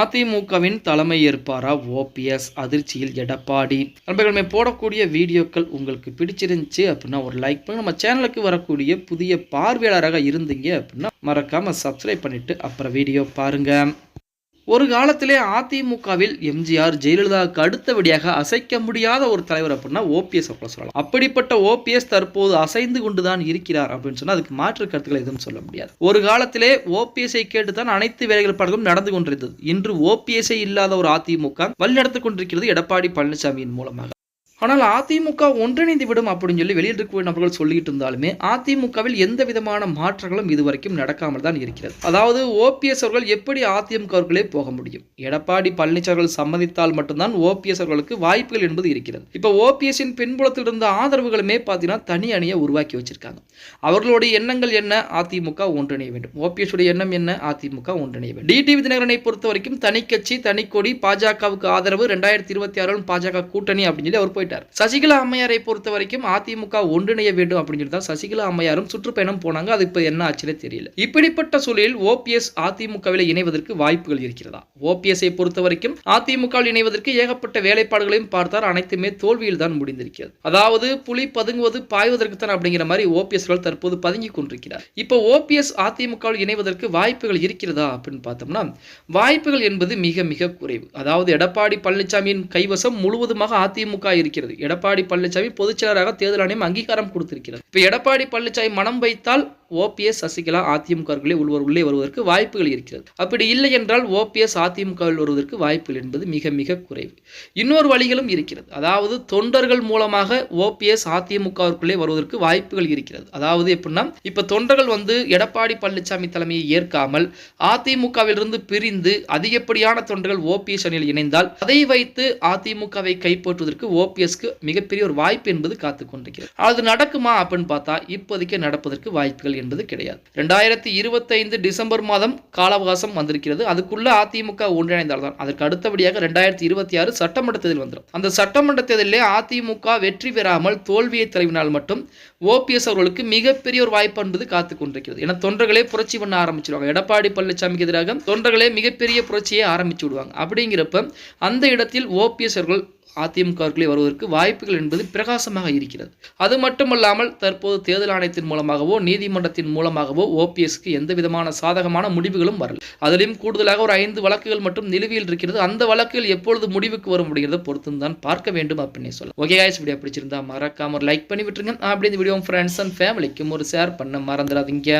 அதிமுகவின் தலைமை ஏற்பாரா ஓபிஎஸ் அதிர்ச்சியில் எடப்பாடி. நண்பர்களே போடக்கூடிய வீடியோக்கள் உங்களுக்கு பிடிச்சிருந்துச்சு அப்படின்னா ஒரு லைக் பண்ணி நம்ம சேனலுக்கு வரக்கூடிய புதிய பார்வையாளராக இருந்தீங்க அப்படின்னா மறக்காம சப்ஸ்கிரைப் பண்ணிட்டு அப்புறம் வீடியோ பாருங்க. ஒரு காலத்திலே அதிமுகவில் எம்ஜிஆர் ஜெயலலிதாவுக்கு அடுத்தபடியாக அசைக்க முடியாத ஒரு தலைவர் அப்படின்னா ஓபிஎஸ் அப்படி சொல்லலாம். அப்படிப்பட்ட ஓபிஎஸ் தற்போது அசைந்து கொண்டுதான் இருக்கிறார் அப்படின்னு சொன்னால் அதுக்கு மாற்று கருத்துக்கள் எதுவும் சொல்ல முடியாது. ஒரு காலத்திலே ஓபிஎஸ்ஐ கேட்டு தான் அனைத்து வேலைகள் படங்களும் நடந்து கொண்டிருந்தது. இன்று ஓபிஎஸ்ஐ இல்லாத ஒரு அதிமுக வழிநடத்திக் கொண்டிருக்கிறது எடப்பாடி பழனிசாமியின் மூலமாக. ஆனால் அதிமுக ஒன்றிணைந்து விடும் அப்படின்னு சொல்லி வெளியில் இருக்கக்கூடிய நபர்கள் சொல்லிட்டு இருந்தாலுமே அதிமுகவில் எந்த விதமான மாற்றங்களும் இதுவரைக்கும் நடக்காமல் தான் இருக்கிறது. அதாவது ஓபிஎஸ் அவர்கள் எப்படி அதிமுக அவர்களே போக முடியும்? எடப்பாடி பழனிசாமி அவர்கள் சம்மதித்தால் மட்டும்தான் ஓபிஎஸ் அவர்களுக்கு வாய்ப்புகள் என்பது இருக்கிறது. இப்போ ஓபிஎஸ்ஸின் பின்புலத்தில் இருந்த ஆதரவுகளுமே பார்த்தீங்கன்னா தனி அணியை உருவாக்கி வச்சிருக்காங்க. அவர்களுடைய எண்ணங்கள் என்ன? அதிமுக ஒன்றிணைய வேண்டும். ஓபிஎஸ் உடைய எண்ணம் என்ன? அதிமுக ஒன்றிணைய வேண்டும். டிடிவி தினகரனை பொறுத்த வரைக்கும் தனி கட்சி தனி கொடி பாஜகவுக்கு ஆதரவு ரெண்டாயிரத்தி இருபத்தி ஆறு பாஜக கூட்டணி அப்படின்னு சொல்லி அவர் போயிட்டார் சசிகலா அம்மையாரை பொறுத்த வரைக்கும் அதிமுக ஒன்றிணைய வேண்டும் அப்படின்னு சொல்லி தான் சசிகலா அம்மையாரும் சுற்றுப்பயணம் போனாங்க. அது இப்போ என்ன ஆச்சுன்னே தெரியல. இப்படிப்பட்ட சூழலில் ஓபிஎஸ் அதிமுகவில் இணைவதற்கு வாய்ப்புகள் இருக்கிறதா? ஓபிஎஸ்ஐ பொறுத்த வரைக்கும் அதிமுக இணைவதற்கு ஏகப்பட்ட வேலைப்பாடுகளையும் பார்த்தார். அனைத்துமே தோல்வியில் தான் முடிந்திருக்கிறது. அதாவது புலி பதுங்குவது பாய்வதற்கு தான் அப்படிங்கிற மாதிரி ஓபிஎஸ்கள் தற்போது பதுங்கி கொண்டிருக்கிறார். இப்போ ஓபிஎஸ் அதிமுக இணைவதற்கு வாய்ப்புகள் இருக்கிறதா அப்படின்னு பார்த்தோம்னா வாய்ப்புகள் என்பது மிக மிக குறைவு. அதாவது எடப்பாடி பழனிசாமியின் கைவசம் முழுவதுமாக அதிமுக இருக்கிறது எடப்பாடி பழனிசாமி பொதுச்செயலராக தேர்தல் ஆணையம் அங்கீகாரம் கொடுத்திருக்கிறது. இப்ப எடப்பாடி பழனிசாமி மனம் வைத்தால் ஓபிஎஸ் சசிகலா அதிமுகவுக்குள்ளே உள்வர் உள்ளே வருவதற்கு வாய்ப்புகள் இருக்கிறது. அப்படி இல்லை என்றால் ஓபிஎஸ் அதிமுகவில் வருவதற்கு வாய்ப்புகள் என்பது மிக மிக குறைவு. இன்னொரு வழிகளும் இருக்கிறது. அதாவது தொண்டர்கள் மூலமாக ஓபிஎஸ் அதிமுகவிற்குள்ளே வருவதற்கு வாய்ப்புகள் இருக்கிறது. அதாவது எப்படின்னா இப்போ தொண்டர்கள் வந்து எடப்பாடி பழனிசாமி தலைமையை ஏற்காமல் அதிமுகவிலிருந்து பிரிந்து அதிகப்படியான தொண்டர்கள் ஓபிஎஸ் அணியில் இணைந்தால் அதை வைத்து அதிமுகவை கைப்பற்றுவதற்கு ஓபிஎஸ்க்கு மிகப்பெரிய ஒரு வாய்ப்பு என்பது காத்து கொண்டிருக்கிறது அது நடக்குமா அப்படின்னு பார்த்தா இப்போதைக்கு நடப்பதற்கு வாய்ப்புகள் என்பது கிடையாது. ரெண்டாயிரத்தி இருபத்தைந்து டிசம்பர் மாதம் கால அவகாசம் வந்திருக்கிறது. அதுக்குள்ள அதிமுக ஒன்றிணைந்தால்தான். அதற்கு அடுத்தபடியாக ரெண்டாயிரத்தி இருபத்தி ஆறு சட்டமன்ற தேர்தல் வந்துடும். அந்த சட்டமன்ற தேர்தலிலே அதிமுக வெற்றி பெறாமல் தோல்வியை தழுவினால் மட்டும் ஓபிஎஸ் அவர்களுக்கு மிகப்பெரிய ஒரு வாய்ப்பு என்பது காத்து கொண்டிருக்கிறது. ஏன்னா தொண்டர்களே புரட்சி பண்ண ஆரம்பிச்சிருவாங்க. எடப்பாடி பழனிசாமிக்கு எதிராக தொண்டர்களே மிகப்பெரிய புரட்சியை ஆரம்பிச்சு விடுவாங்க. அப்படிங்கிறப்ப அந்த இடத்தில் ஓபிஎஸ் அவர்கள் அதிமுகவிற்குள்ளே வருவதற்கு வாய்ப்புகள் என்பது பிரகாசமாக இருக்கிறது. அது மட்டுமல்லாமல் தற்போது தேர்தல் ஆணையத்தின் மூலமாகவோ நீதிமன்றத்தின் மூலமாகவோ ஓபிஎஸ்க்கு எந்த விதமான சாதகமான முடிவுகளும் வரல. அதிலும் கூடுதலாக ஒரு ஐந்து வழக்குகள் மட்டும் நிலுவையில் இருக்கிறது. அந்த வழக்குகள் எப்பொழுது முடிவுக்கு வரும் அப்படிங்கிறத பொறுத்து தான் பார்க்க வேண்டும் அப்படின்னு சொல்லலாம். ஓகே காய்ஸ் வீடியோ பிடிச்சிருந்தா மறக்காம ஒரு லைக் பண்ணி விட்டுருங்க. அப்படி இந்த வீடியோ ஃப்ரெண்ட்ஸ் அண்ட் ஃபேமிலிக்கும் ஒரு ஷேர் பண்ண மறந்துடாதீங்க.